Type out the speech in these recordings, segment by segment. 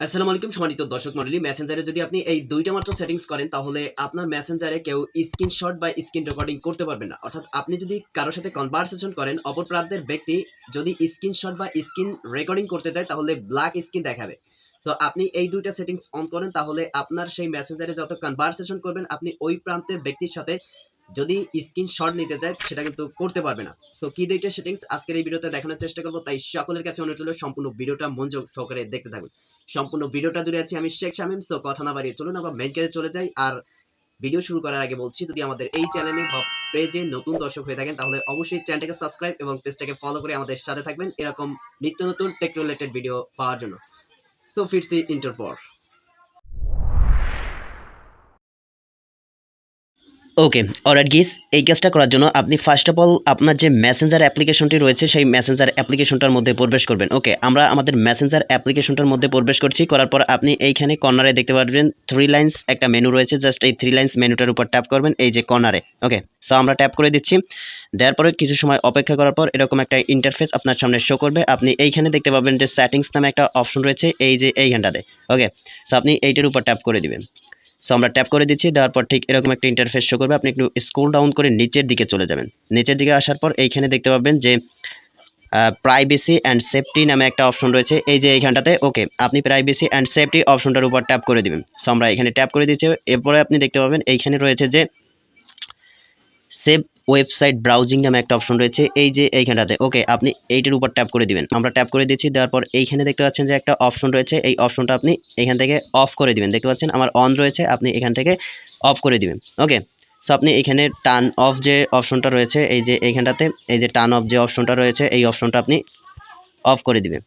আসসালামু আলাইকুম সম্মানিত দর্শক মণ্ডলী মেসেঞ্জারে যদি আপনি এই দুইটা মাত্র সেটিংস করেন, তাহলে আপনার মেসেঞ্জারে কেউ স্ক্রিনশট বা স্ক্রিন রেকর্ডিং করতে পারবে না। অর্থাৎ আপনি যদি কারোর সাথে কনভারসেশন করেন অপর প্রান্তের ব্যক্তি যদি স্ক্রিনশট বা স্ক্রিন রেকর্ডিং করতে চায়, তাহলে ব্ল্যাক স্ক্রিন দেখাবে। সো আপনি এই দুইটা সেটিংস অন করেন, তাহলে আপনার সেই মেসেঞ্জারে যত কনভারসেশন করবেন, আপনি ওই প্রান্তের ব্যক্তির সাথে যদি স্ক্রিনশট নিতে চায়, সেটা কিন্তু করতে পারবে না। সো কি দুইটা সেটিংস আজকের এই ভিডিওতে দেখানোর চেষ্টা করব, তাই সকলের কাছে অনুরোধ হলো সম্পূর্ণ ভিডিওটা মনোযোগ সহকারে দেখতে থাকুন। সম্পূর্ণ ভিডিওটা জুড়ে আছি আমি শেখ শামিম। সো কথা না বাড়িয়ে চলুন আমরা মেন কাজে চলে যাই। আর ভিডিও শুরু করার আগে বলছি, যদি আমাদের এই চ্যানেলে বা পেজে নতুন দর্শক হয়ে থাকেন, তাহলে অবশ্যই চ্যানেলটাকে সাবস্ক্রাইব এবং পেজটাকে ফলো করে আমাদের সাথে থাকবেন এরকম নিত্য নতুন টেক রিলেটেড ভিডিও পাওয়ার জন্য। সো ফিরছি ইন্টার পর। ওকে অলরাইট গিস এই কাজটা করার জন্য আপনি ফার্স্ট অফ অল আপনার যে মেসেঞ্জার অ্যাপ্লিকেশনটি রয়েছে, সেই মেসেঞ্জার অ্যাপ্লিকেশনটার মধ্যে প্রবেশ করবেন। ওকে আমরা আমাদের মেসেঞ্জার অ্যাপ্লিকেশনটার মধ্যে প্রবেশ করছি। করার পর আপনি এইখানে কর্নারে দেখতে পারবেন থ্রি লাইন্স একটা মেনু রয়েছে। জাস্ট এই থ্রি লাইন্স মেনুটার উপর ট্যাপ করবেন, এই যে কর্নারে ওকে সো আমরা ট্যাপ করে দিচ্ছি। দেওয়ার পরে কিছু সময় অপেক্ষা করার পর এরকম একটা ইন্টারফেস আপনার সামনে শো করবে। আপনি এইখানে দেখতে পাবেন যে সেটিংস নামে একটা অপশন রয়েছে, এই যে এইখানটাতে। ওকে সো আপনি এইটার উপর ট্যাপ করে দিবেন। সো আমরা ট্যাপ করে দিচ্ছি, দেওয়ার পর ঠিক এরকম একটা ইন্টারফেস শো করবে। আপনি একটু স্ক্রোল ডাউন করে নিচের দিকে চলে যাবেন। নিচের দিকে আসার পর এইখানে দেখতে পাবেন যে প্রাইভেসি অ্যান্ড সেফটি নামে একটা অপশন রয়েছে। এই যে এইখানটাতে ওকে আপনি প্রাইভেসি অ্যান্ড সেফটি অপশনটার উপর ট্যাপ করে দেবেন। সো আমরা এখানে ট্যাপ করে দিচ্ছি। এরপরে আপনি দেখতে পাবেন, এইখানে রয়েছে যে সেভ ওয়েবসাইট ব্রাউজিং নামে একটা অপশন রয়েছে। এই যে এইখানটাতে ওকে আপনি এইটার উপর ট্যাপ করে দিবেন। আমরা ট্যাপ করে দিচ্ছি দেওয়ার পর এইখানে দেখতে পাচ্ছেন যে একটা অপশন রয়েছে। এই অপশনটা আপনি এখান থেকে অফ করে দিবেন। দেখতে পাচ্ছেন আমার অন রয়েছে, আপনি এখান থেকে অফ করে দিবেন। ওকে সো আপনি এখানে টার্ন অফ যে অপশনটা রয়েছে, এই যে এইখানটাতে, এই যে টার্ন অফ যে অপশনটা রয়েছে, এই অপশনটা আপনি অফ করে দিবেন।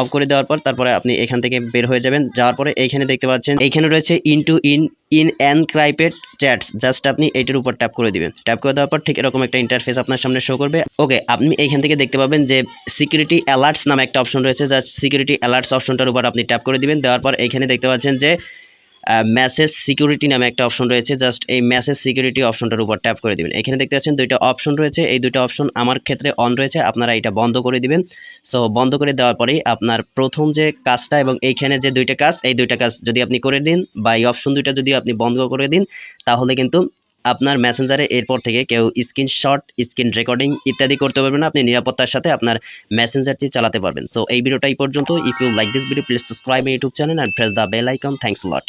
অফ করে দেওয়ার পর তারপরে আপনি এখান থেকে বের হয়ে যাবেন। যাওয়ার পরে এইখানে দেখতে পাচ্ছেন, এইখানে রয়েছে end to end end encrypted chats just আপনি এইটার উপর ট্যাপ করে দিবেন। ট্যাপ করে দেওয়ার পর ঠিক এরকম একটা ইন্টারফেস আপনার সামনে শো করবে। ওকে আপনি এইখান থেকে দেখতে পাবেন যে সিকিউরিটি অ্যালার্টস নামে একটা অপশন রয়েছে। জাস্ট সিকিউরিটি অ্যালার্টস অপশনটার উপর আপনি ট্যাপ করে দিবেন। দেওয়ার পর এইখানে দেখতে পাচ্ছেন যে মেসেজ সিকিউরিটি নামে একটা অপশন রয়েছে। জাস্ট এই মেসেজ সিকিউরিটি অপশনটার উপর ট্যাপ করে দিবেন। এখানে দেখতে পাচ্ছেন দুইটা অপশন রয়েছে। এই দুইটা অপশন আমার ক্ষেত্রে অন রয়েছে। আপনারা এটা বন্ধ করে দিবেন। সো বন্ধ করে দেওয়ার পরেই আপনার প্রথম যে কাজটা এবং এইখানে যে দুইটা কাজ, এই দুইটা কাজ যদি আপনি করে দিন বা এই অপশন দুইটা যদি আপনি বন্ধ করে দিন, তাহলে কিন্তু আপনার মেসেঞ্জারে এরপর থেকে কেউ স্ক্রিনশট স্ক্রিন রেকর্ডিং ইত্যাদি করতে পারবেন আপনি নিরাপত্তার সাথে আপনার মেসেঞ্জারটি চালাতে পারবেন। সো এই ভিডিওটা এই পর্যন্ত। If you like this video please subscribe YouTube channel and press the bell icon thanks lot